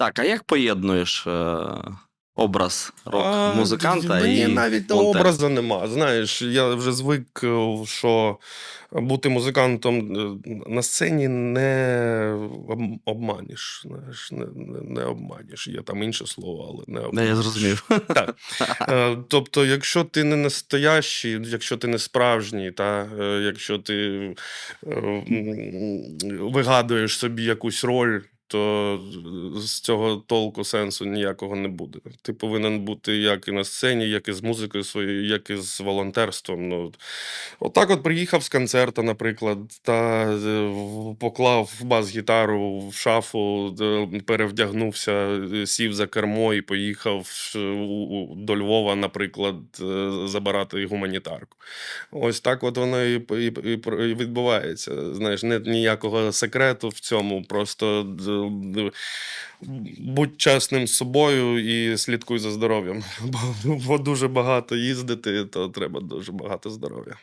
Так, а як поєднуєш е, образ рок-музиканта Мені і навіть волонтера? образу нема. Знаєш, я вже звик, е, що бути музикантом е, на сцені не об- обманеш. Знаєш, не, не, не обманеш. Є там інше слово, але не Не, я зрозумів. Так. Е, Тобто, якщо ти не настоящий, якщо ти не справжній, та якщо ти вигадуєш собі якусь роль, то з цього толку сенсу ніякого не буде. Ти повинен бути як і на сцені, як і з музикою своєю, як і з волонтерством. Ну, отак от приїхав з концерту, наприклад, та е, поклав бас-гітару в шафу, е, перевдягнувся, е, сів за кермо і поїхав е, до Львова, наприклад, е, забирати гуманітарку. Ось так от воно і, і, і, відбувається. Знаєш, не ніякого секрету в цьому. Просто будь чесним з собою і слідкуй за здоров'ям. Бо, дуже багато їздити, то треба дуже багато здоров'я.